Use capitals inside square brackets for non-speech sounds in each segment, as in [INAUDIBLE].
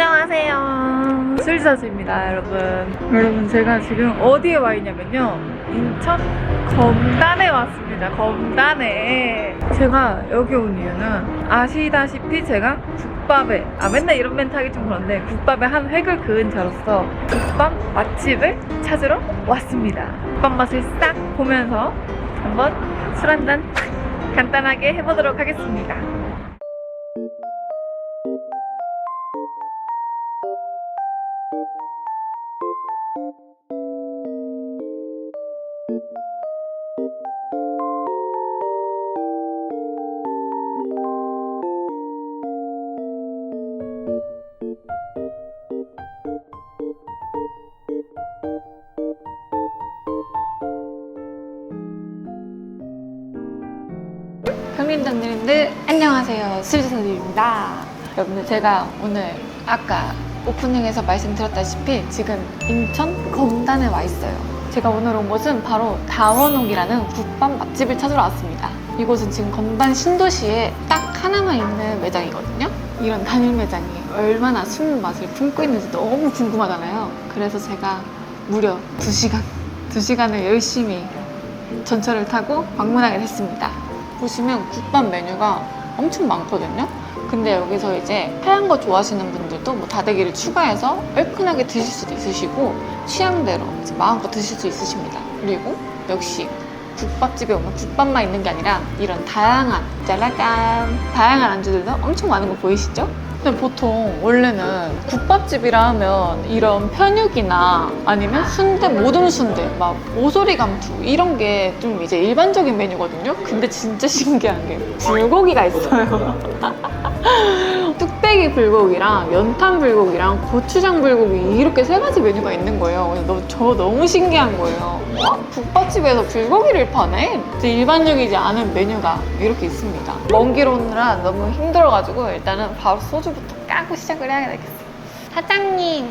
안녕하세요. 술사주입니다, 여러분. 여러분, 제가 지금 어디에 와 있냐면요. 인천 검단에 왔습니다. 검단에. 제가 여기 온 이유는 아시다시피 제가 국밥에, 아, 맨날 이런 멘트 하기 좀 그런데 국밥에 한 획을 그은 자로서 국밥 맛집을 찾으러 왔습니다. 국밥 맛을 싹 보면서 한번 술 한잔 간단하게 해보도록 하겠습니다. 안녕하세요. 수지선입니다. 여러분들 제가 오늘 아까 오프닝에서 말씀드렸다시피 지금 인천 검단에 와 있어요. 제가 오늘 온 곳은 바로 다원옥이라는 국밥 맛집을 찾으러 왔습니다. 이곳은 지금 검단 신도시에 딱 하나만 있는 매장이거든요. 이런 단일 매장이 얼마나 숨은 맛을 품고 있는지 너무 궁금하잖아요. 그래서 제가 무려 2시간 2시간을 열심히 전철을 타고 방문하게 됐습니다. 보시면 국밥 메뉴가 엄청 많거든요. 근데 여기서 이제 하얀 거 좋아하시는 분들도 뭐 다대기를 추가해서 얼큰하게 드실 수도 있으시고 취향대로 마음껏 드실 수 있으십니다. 그리고 역시 국밥집에 오면 국밥만 있는 게 아니라 이런 다양한 짜라짠 다양한 안주들도 엄청 많은 거 보이시죠? 근데 보통 원래는 국밥집이라 하면 이런 편육이나 아니면 순대, 모든 순대, 막 오소리 감투 이런 게 좀 이제 일반적인 메뉴거든요. 근데 진짜 [LAUGHS] 신기한 게 불고기가 있어요. 뚝배기 불고기랑 연탄 불고기랑 고추장 불고기 이렇게 세 가지 메뉴가 있는 거예요. 그래서 너- 저 너무 신기한 거예요. 와, 국밥집에서 불고기를 파네? 일반적이지 않은 메뉴가 이렇게 있습니다. 먼 길 오느라 너무 힘들어가지고 일단은 바로 소주부터 까고 시작을 해야 되겠어요. 사장님,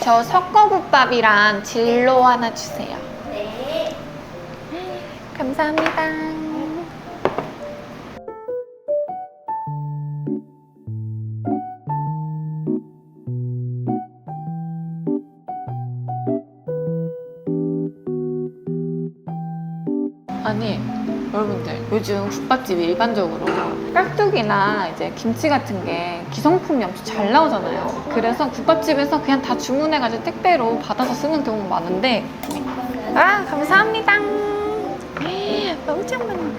저 석거국밥이랑 진로 하나 주세요. 네. 감사합니다. 요즘 국밥집이 일반적으로 깍두기나 이제 김치 같은 게 기성품이 엄청 잘 나오잖아요. 그래서 국밥집에서 그냥 다 주문해가지고 택배로 받아서 쓰는 경우가 많은데 아 감사합니다. [GASPS] 엄청 많네.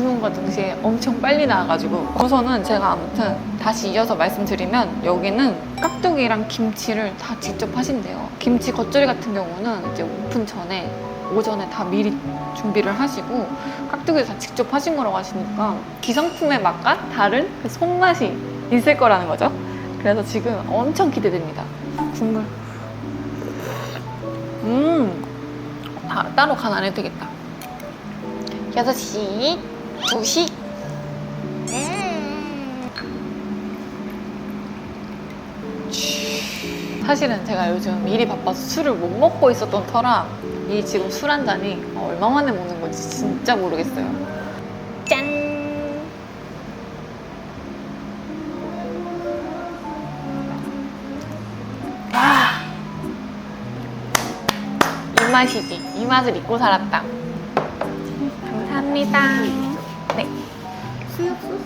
주문과 동시에 엄청 빨리 나와가지고 우선은 제가 아무튼 다시 이어서 말씀드리면 여기는 깍두기랑 김치를 다 직접 하신대요. 김치 겉절이 같은 경우는 이제 오픈 전에 오전에 다 미리 준비를 하시고 깍두기를 다 직접 하신 거라고 하시니까 기성품의 맛과 다른 그 손맛이 있을 거라는 거죠. 그래서 지금 엄청 기대됩니다. 국물. 음. 아, 따로 간 안 해도 되겠다. 6시 2시 사실은 제가 요즘 일이 바빠서 술을 못 먹고 있었던 터라 이 지금 술 한 잔이 얼마 만에 먹는 건지 진짜 모르겠어요. 짠. 와. 이 맛이지. 이 맛을 잊고 살았다. 감사합니다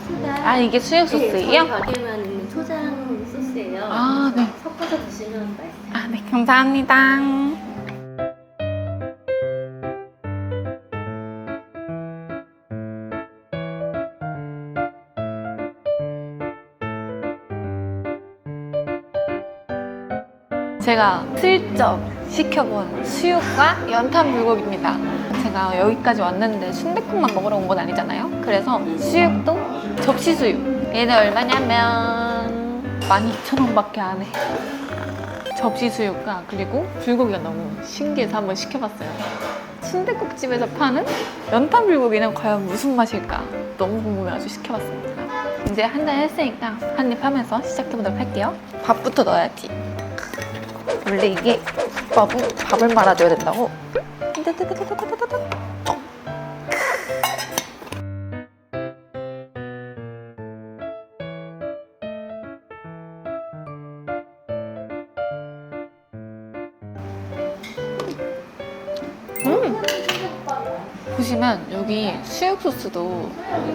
소스가 아 이게 수육 네, 저희 소스예요? 가게만 있는 초장 소스예요. 아, 네. 섞어서 드시면 맛있어요. 아, 네, 감사합니다. 제가 슬쩍 시켜본 수육과 연탄 불고기입니다. 제가 여기까지 왔는데 순댓국만 먹으러 온 건 아니잖아요. 그래서 수육도 접시 수육. 얘는 얼마냐면 12,000원밖에 안 해. 접시 수육과 그리고 불고기가 너무 신기해서 한번 시켜봤어요. 순댓국집에서 파는 연탄 불고기는 과연 무슨 맛일까? 너무 궁금해가지고 시켜봤습니다. 이제 한 잔 했으니까 한 입 하면서 시작해보도록 할게요. 밥부터 넣어야지. 원래 이게 국밥은 밥을 말아줘야 된다고. 여기 수육 소스도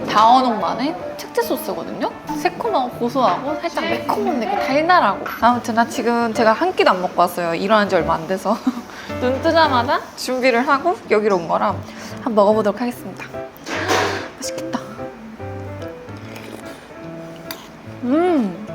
다원옥만의 특제 소스거든요. 새콤하고 고소하고 살짝 매콤한데 그 달달하고. 아무튼 나 지금 제가 한 끼도 안 먹고 왔어요. 일어난 지 얼마 안 돼서 [LAUGHS] 눈 뜨자마자 준비를 하고 여기로 온 거라 한번 먹어보도록 하겠습니다. 맛있겠다. 음.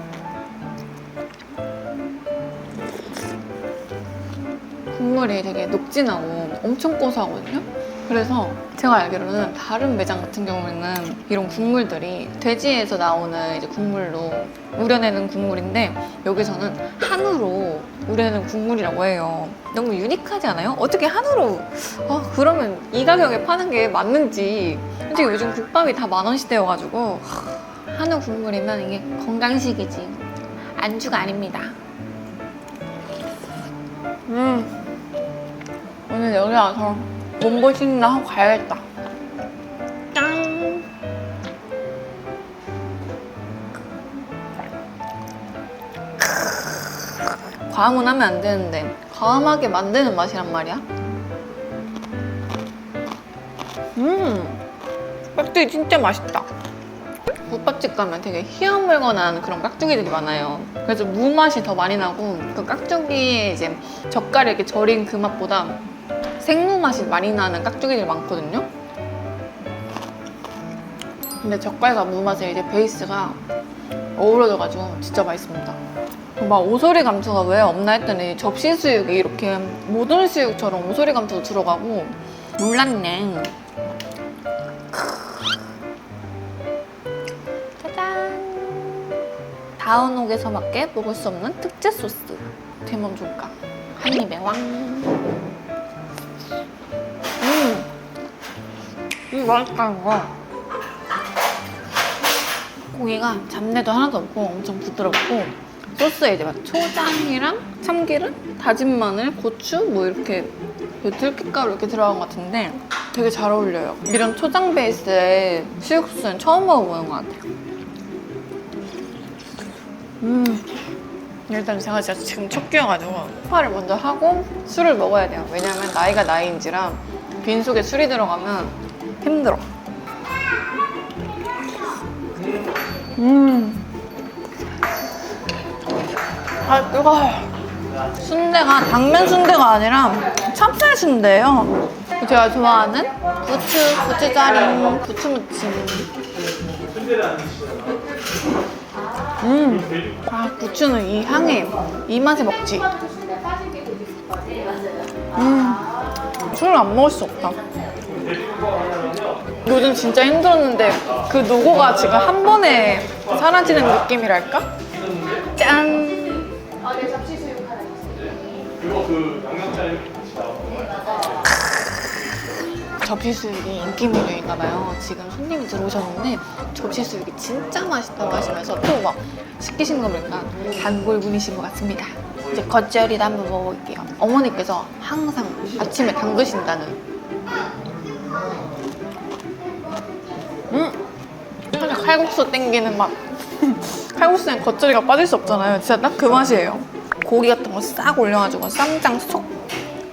국물이 되게 녹진하고 엄청 고소하거든요. 그래서 제가 알기로는 다른 매장 같은 경우에는 이런 국물들이 돼지에서 나오는 이제 국물로 우려내는 국물인데 여기서는 한우로 우려내는 국물이라고 해요. 너무 유니크하지 않아요? 어떻게 한우로 아, 그러면 이 가격에 파는 게 맞는지 솔직히 요즘 국밥이 다만 하, 한우 국물이면 이게 건강식이지 안주가 아닙니다. 음. 오늘 여기 와서 몸보신이나 하고 가야겠다. 짠! 과음은 하면 안 되는데 과음하게 만드는 맛이란 말이야. 음! 깍두기 진짜 맛있다. 국밥집 가면 되게 희어물건한 그런 깍두기들이 많아요. 그래서 무 맛이 더 많이 나고 그 깍두기에 이제 젓갈에 이렇게 절인 그 맛보다 생무 맛이 많이 나는 깍두기들이 많거든요. 근데 젓갈과 무 맛의 이제 베이스가 어우러져가지고 진짜 맛있습니다. 막 오소리 감투가 왜 없나 했더니 접시 수육이 이렇게 모든 수육처럼 오소리 감투도 들어가고 몰랐네. 짜잔. 다운옥에서밖에 먹을 수 없는 특제 소스. 먹으면 좋을까? 한 입에 왕. 음, 맛있다, 이거. 고기가 잡내도 하나도 없고 엄청 부드럽고 소스에 이제 막 초장이랑 참기름, 다진 마늘, 고추 뭐 이렇게 그 들깨가루 이렇게 들어간 것 같은데 되게 잘 어울려요. 이런 초장 베이스의 수육수는 처음 먹어보는 것 같아요. 음. 일단 제가 진짜 지금 첫 끼여가지고 소파를 먼저 하고 술을 먹어야 돼요. 왜냐면 나이가 나이인지라 빈속에 술이 들어가면 힘들어. 음. 아, 뜨거워. 순대가 당면 순대가 아니라 찹쌀 순대예요. 제가 좋아하는 부추, 부추자림, 부추무침. 음, 아 부추는 이 향에 이 맛에 먹지. 음, 술을 안 먹을 수 없다. 요즘 진짜 힘들었는데 그 노고가 지금 한 번에 사라지는 느낌이랄까? 짠. 그거 그 양념장에 같이 나와. 접시 수육이 인기 메뉴인가 봐요. 지금 손님이 들어오셨는데 접시 수육이 진짜 맛있다고 하시면서 또 막 시키신 거 보니까 단골 분이신 것 같습니다. 이제 겉절이도 한번 먹어볼게요. 어머니께서 항상 아침에 담그신다는. 칼국수 땡기는 맛. 칼국수엔 겉절이가 빠질 수 없잖아요. 진짜 딱 그 맛이에요. 고기 같은 거 싹 올려가지고 쌈장 쏙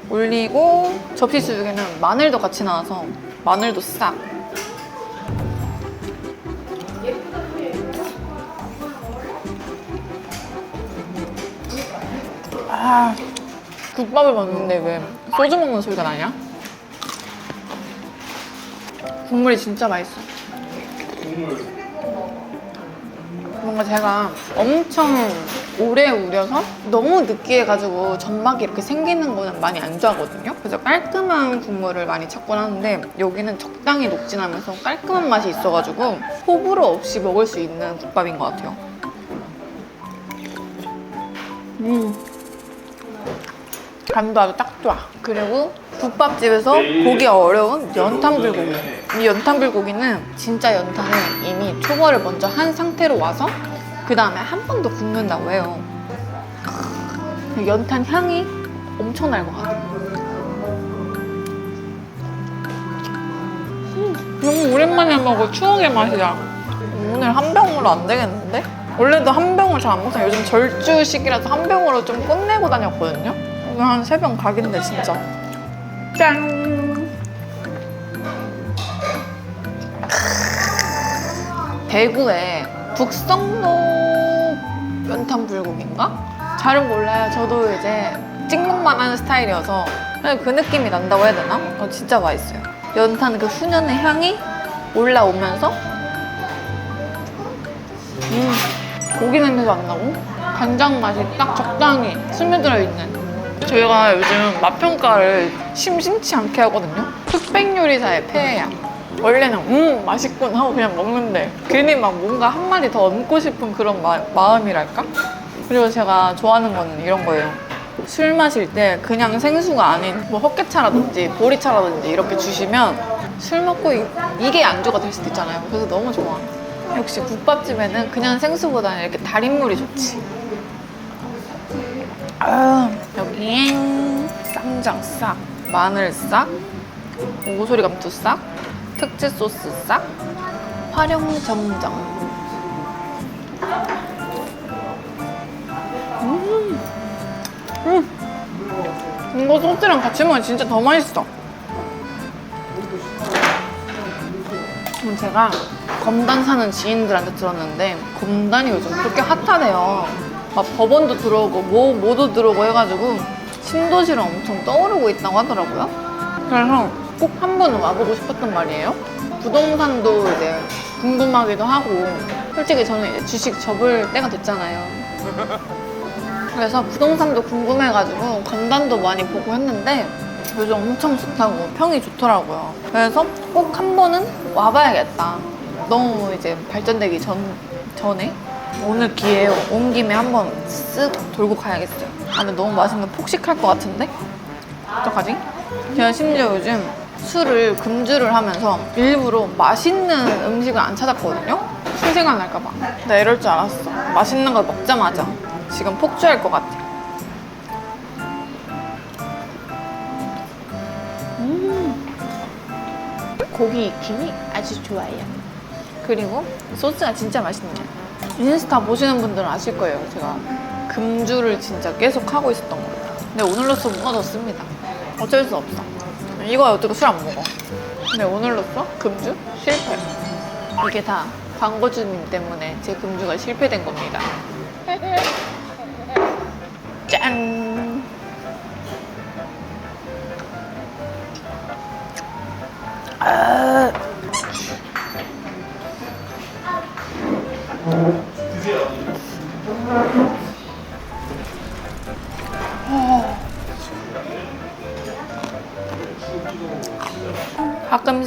올리고 접시 수육에는 마늘도 같이 나와서 마늘도 싹. 아, 국밥을 먹는데 왜 소주 먹는 소리가 나냐? 국물이 진짜 맛있어. 뭔가 제가 엄청 오래 우려서 너무 느끼해가지고 점막이 이렇게 생기는 거는 많이 안 좋아하거든요. 그래서 깔끔한 국물을 많이 찾곤 하는데 여기는 적당히 녹진하면서 깔끔한 맛이 있어가지고 호불호 없이 먹을 수 있는 국밥인 것 같아요. 음. 간도 아주 딱 좋아. 그리고 국밥집에서 보기가 어려운 연탄 불고기. 이 연탄 불고기는 진짜 연탄을 이미 초벌을 먼저 한 상태로 와서 그 다음에 한 번 더 굽는다고 해요. 그 연탄 향이 엄청 날 것 같아. 음, 너무 오랜만에 먹어 추억의 맛이야. 오늘 한 병으로 안 되겠는데? 원래도 한 병을 잘 안 먹잖아. 요즘 절주 시기라서 한 병으로 좀 끝내고 다녔거든요. 오늘 한세 병 각인데 진짜. 짠! 대구에 북성로 연탄 불고기인가? 잘은 몰라요. 저도 이제 찍먹만 하는 스타일이어서 그 느낌이 난다고 해야 되나? 어, 진짜 맛있어요. 연탄 그 훈연의 향이 올라오면서 음, 고기 냄새도 안 나고 간장 맛이 딱 적당히 스며들어 있는 저희가 요즘 맛 평가를 심심치 않게 하거든요. 흑백 요리사의 폐해야. 원래는 음 맛있군 하고 그냥 먹는데 괜히 막 뭔가 한 마디 더 얹고 싶은 그런 마, 마음이랄까? 그리고 제가 좋아하는 건 이런 거예요. 술 마실 때 그냥 생수가 아닌 뭐 헛개차라든지 보리차라든지 이렇게 주시면 술 먹고 이, 이게 안주가 될 수도 있잖아요. 그래서 너무 좋아. 역시 국밥집에는 그냥 생수보다는 이렇게 달인물이 좋지. 아, 여기에 쌈장 싹, 마늘 싹, 오소리 감투 싹, 특제 소스 싹, 활용 점정. 음, 음, 이거 소스랑 같이 먹으면 진짜 더 맛있어. 음, 제가 검단 사는 지인들한테 들었는데 검단이 요즘 그렇게 핫하대요. 막 법원도 들어오고 뭐 뭐도 들어오고 해가지고 신도시를 엄청 떠오르고 있다고 하더라고요. 그래서 꼭 한 번은 와보고 싶었단 말이에요. 부동산도 이제 궁금하기도 하고 솔직히 저는 이제 주식 접을 때가 됐잖아요. 그래서 부동산도 궁금해가지고 검단도 많이 보고 했는데 요즘 엄청 좋다고 평이 좋더라고요. 그래서 꼭 한 번은 와봐야겠다. 너무 이제 발전되기 전, 전에 오늘 기회에 온 김에 한번 쓱 돌고 가야겠어요. 아, 근데 너무 맛있는 거 폭식할 것 같은데? 어떡하지? 제가 심지어 요즘 술을 금주를 하면서 일부러 맛있는 음식을 안 찾았거든요? 술 생각날까봐. 나 이럴 줄 알았어. 맛있는 걸 먹자마자 지금 폭주할 것 같아. 고기 익힘이 아주 좋아요. 그리고 소스가 진짜 맛있네요. 인스타 보시는 분들은 아실 거예요. 제가 금주를 진짜 계속 하고 있었던 거. 근데 오늘로써 무너졌습니다. 어쩔 수 없어. 이거 어떻게 술 안 먹어? 근데 오늘로써 금주 실패. 이게 다 광고주님 때문에 제 금주가 실패된 겁니다. [LAUGHS] 짠!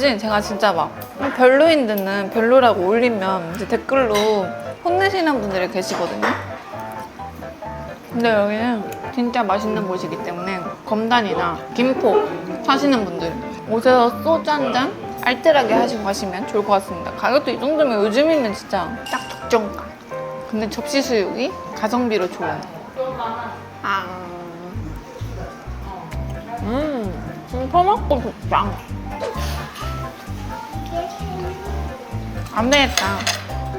가끔씩 제가 진짜 막 별로인 데는 별로라고 올리면 이제 댓글로 혼내시는 분들이 계시거든요. 근데 여기는 진짜 맛있는 곳이기 때문에 검단이나 김포 사시는 분들 오셔서 소주 한 잔 알뜰하게 하시고 가시면 좋을 것 같습니다. 가격도 이 정도면 요즘이면 진짜 딱 적정가. 근데 접시 수육이 가성비로 좋은. 아. 음, 좀 퍼먹고 좋다. 안 되겠다.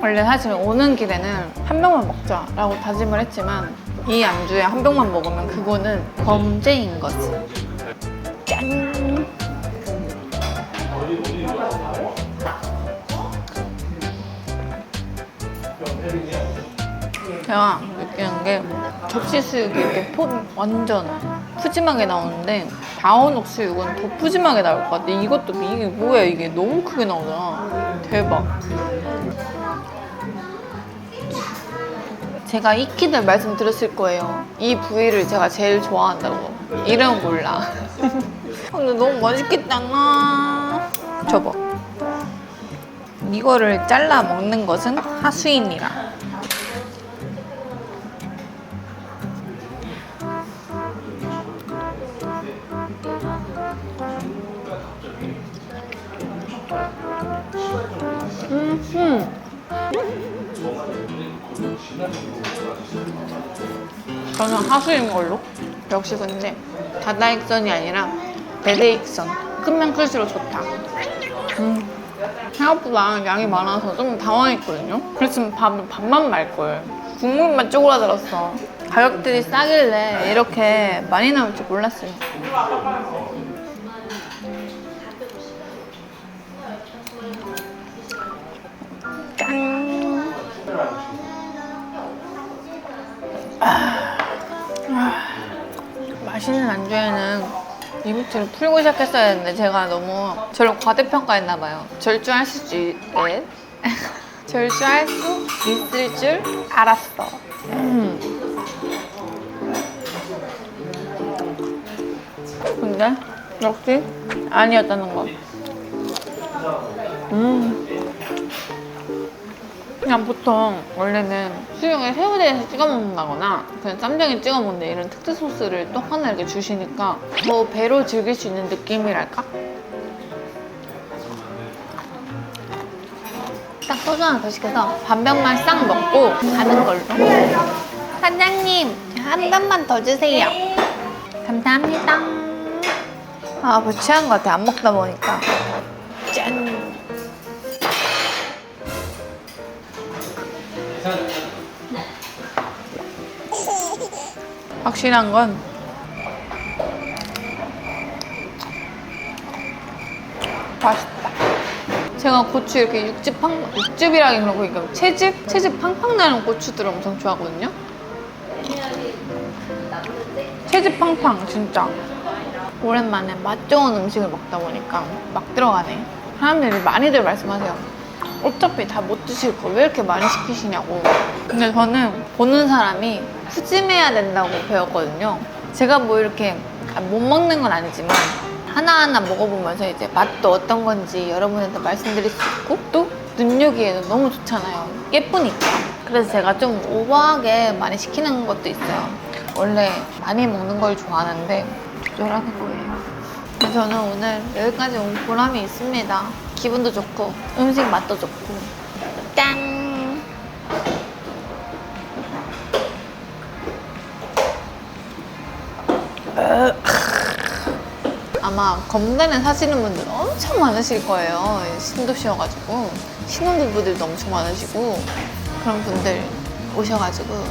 원래 사실 오는 길에는 한 병만 먹자라고 다짐을 했지만 이 안주에 한 병만 먹으면 그거는 범죄인 거지. 짠! 제가 느끼는 게 접시 수육이 이렇게 포 완전 푸짐하게 나오는데 다원옥 수육은 더 푸짐하게 나올 것 같아. 이것도 이게 뭐야 이게 너무 크게 나오잖아. 대박. 제가 익히들 말씀드렸을 거예요. 이 부위를 제가 제일 좋아한다고. 이름 몰라. [LAUGHS] 근데 너무 맛있겠잖아. 줘봐. 이거를 잘라 먹는 것은 하수인이라. 음. 저는 하수인 걸로. 역시 근데 다다익선이 아니라 대대익선. 크면 클수록 좋다. 음. 생각보다 양이 많아서 좀 당황했거든요. 그랬으면 밥은 밥만 말걸. 국물만 쪼그라들었어. 가격들이 싸길래 이렇게 많이 나올 줄 몰랐어요. 맛있는 안주에는 리미트를 풀고 시작했어야 했는데 제가 너무 저를 과대평가했나 봐요. 절주할 수 있... 에? [LAUGHS] 절주할 수 있을 줄 알았어. 음. 근데 역시 아니었다는 거. 음. 그냥 보통 원래는 수육에 새우대에서 찍어 먹는다거나 그냥 쌈장에 찍어 먹는 이런 특제 소스를 또 하나 이렇게 주시니까 더 배로 즐길 수 있는 느낌이랄까? 딱 소주 하나 더 시켜서 반병만 싹 먹고 가는 걸로. 사장님, 한 잔만 더 주세요. 감사합니다. 아, 뭐 취한 것 같아. 안 먹다 보니까. 확실한 건 맛있다. 제가 고추 이렇게 육즙 팡 육즙이라기 그러고 이거 채즙 채즙 팡팡 나는 고추들을 엄청 좋아하거든요. 채즙 팡팡 진짜 오랜만에 맛 좋은 음식을 먹다 보니까 막 들어가네. 사람들이 많이들 말씀하세요. 어차피 다 못 드실 거 왜 이렇게 많이 시키시냐고. 근데 저는 보는 사람이 푸짐해야 된다고 배웠거든요. 제가 뭐 이렇게 못 먹는 건 아니지만 하나하나 먹어보면서 이제 맛도 어떤 건지 여러분한테 말씀드릴 수 있고 또 눈요기에도 너무 좋잖아요. 예쁘니까. 그래서 제가 좀 오버하게 많이 시키는 것도 있어요. 원래 많이 먹는 걸 좋아하는데 조절하는 거예요. 저는 오늘 여기까지 온 보람이 있습니다. 기분도 좋고 음식 맛도 좋고 짠! 아마 검단에 사시는 분들 엄청 많으실 거예요. 신도시여가지고. 신혼부부들도 엄청 많으시고 그런 분들 오셔가지고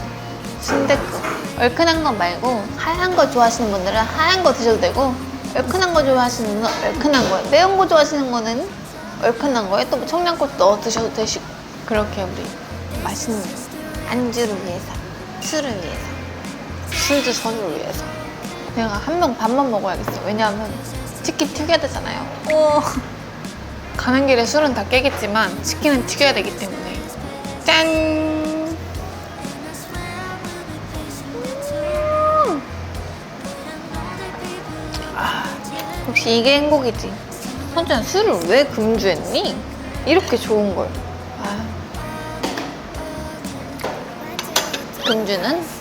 순댓국 얼큰한 거 말고 하얀 거 좋아하시는 분들은 하얀 거 드셔도 되고 얼큰한 거 좋아하시는 분은 얼큰한 거 매운 거 좋아하시는 거는 얼큰한 거에 또뭐 청양고추 넣어 드셔도 되시고 그렇게 우리 맛있는 안주를 위해서 술을 위해서 술주 선을 위해서 내가 한명 반만 먹어야겠어. 왜냐하면 치킨 튀겨야 되잖아요. 오. 가는 길에 술은 다 깨겠지만 치킨은 튀겨야 되기 때문에 짠. 음. 아, 역시 이게 행복이지. 선주야 술을 왜 금주했니? 이렇게 좋은 걸. 아. 금주는